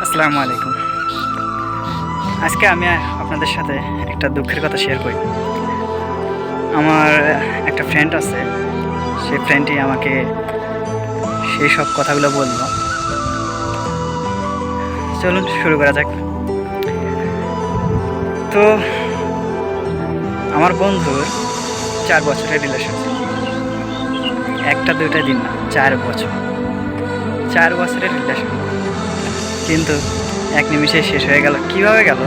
আসসালামু আলাইকুম। আজকে আমি আপনাদের সাথে একটা দুঃখের কথা শেয়ার করি। আমার একটা ফ্রেন্ড আছে সেই ফ্রেন্ডই আমাকে সেই সব কথাগুলো বলল। চলুন শুরু করা যাক। তো, আমার বন্ধুর চার বছরের রিলেশন একটা, দুইটা দিন না, চার বছর। চার বছরের রিলেশন কিন্তু এক নিমিষে শেষ হয়ে গেল। কীভাবে গেল?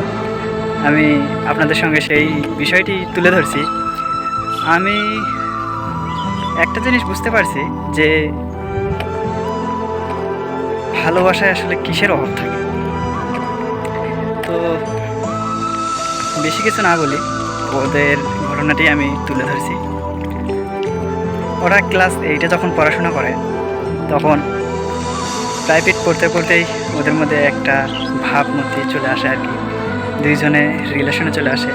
আমি আপনাদের সঙ্গে সেই বিষয়টি তুলে ধরছি। আমি একটা জিনিস বুঝতে পারছি যে ভালোবাসায় আসলে কিসের অভাব থাকে? তো বেশি কিছু না বলি, ওদের ঘটনাটি আমি তুলে ধরছি। ওরা ক্লাস এইটে যখন পড়াশোনা করে, তখন প্রাইভেট পড়তে পড়তেই ওদের মধ্যে একটা ভাবমূর্তি চলে আসে আর কি। দুইজনে রিলেশনে চলে আসে।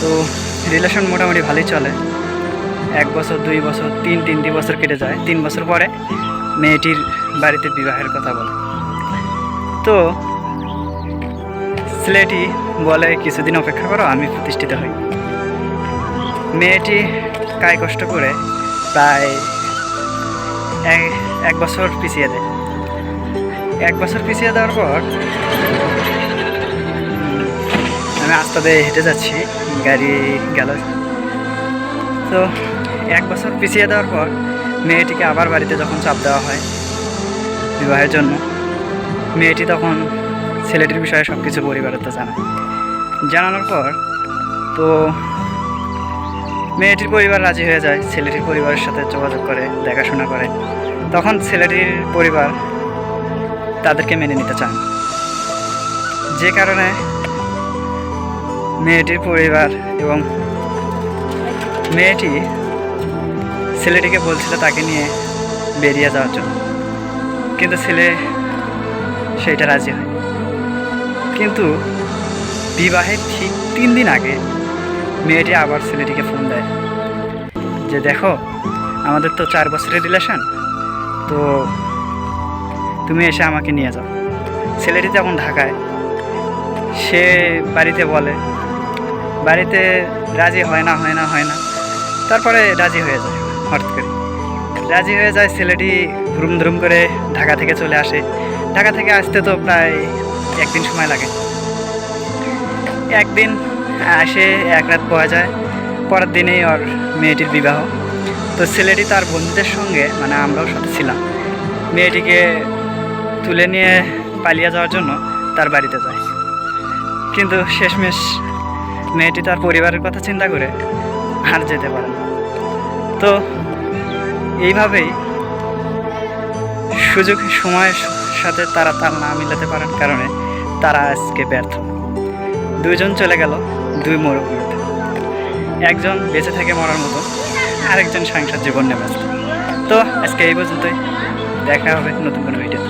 তো রিলেশন মোটামুটি ভালোই চলে। এক বছর, দুই বছর, তিন তিনটি বছর কেটে যায়। তিন বছর পরে মেয়েটির বাড়িতে বিবাহের কথা বলে। তো ছেলেটি বলে, কিছুদিন অপেক্ষা করো, আমি প্রতিষ্ঠিত হই। মেয়েটি কায় কষ্ট করে প্রায় এক- বছর পিছিয়ে দেয় এক বছর পিছিয়ে দেওয়ার পর আমি আস্তাতে হেঁটে যাচ্ছি, গাড়ি গেল। তো এক বছর পিছিয়ে দেওয়ার পর মেয়েটিকে আবার বাড়িতে যখন চাপ দেওয়া হয় বিবাহের জন্য, মেয়েটি তখন ছেলেটির বিষয়ে সব কিছু পরিবারের তো জানায় জানানোর পর তো মেয়েটির পরিবার রাজি হয়ে যায়, ছেলেটির পরিবারের সাথে যোগাযোগ করে, দেখাশোনা করে। তখন ছেলেটির পরিবার তাদেরকে মেনে নিতে চান যে কারণে মেয়েটির পরিবার এবং মেয়েটি ছেলেটিকে বলছিল তাকে নিয়ে বেরিয়ে যাওয়ার জন্য। কিন্তু ছেলে সেইটা রাজি হয় কিন্তু বিবাহের ঠিক তিন দিন আগে মেয়েটি আবার ছেলেটিকে ফোন দেয়। যে দেখো, আমাদের তো চার বছরের রিলেশন তো তুমি এসে আমাকে নিয়ে যাও। ছেলেটি যখন ঢাকায়, সে বাড়িতে বলে, বাড়িতে রাজি হয় না হয় না হয় না। তারপরে রাজি হয়ে যায়, হঠাৎ করে। রাজি হয়ে যায়, ছেলেটি ধুরুম ধুরুম করে ঢাকা থেকে চলে আসে। ঢাকা থেকে আসতে তো প্রায় একদিন সময় লাগে। একদিন আসে, এক রাত পাওয়া যায়। পরের দিনেই ওর মেয়েটির বিবাহ। তো ছেলেটি তার বন্ধুদের সঙ্গে মানে আমরাও সাথে ছিলাম, মেয়েটিকে তুলে নিয়ে পালিয়ে যাওয়ার জন্য তার বাড়িতে যায়। কিন্তু শেষমেশ মেয়েটি তার পরিবারের কথা চিন্তা করে আর যেতে পারে না। তো এইভাবেই সুযোগ, সময়ের সাথে তারা তাল না মিলাতে পারার কারণে তারা আজকে ব্যর্থ। দুইজন চলে গেল, দুই মরুভূমিতে। একজন বেঁচে থাকে মরার মতো, আরেকজন সাংসার জীবন ব্যস্ত। তো আজকে এই পর্যন্তই। দেখা হবে নতুন কোনো ভিডিও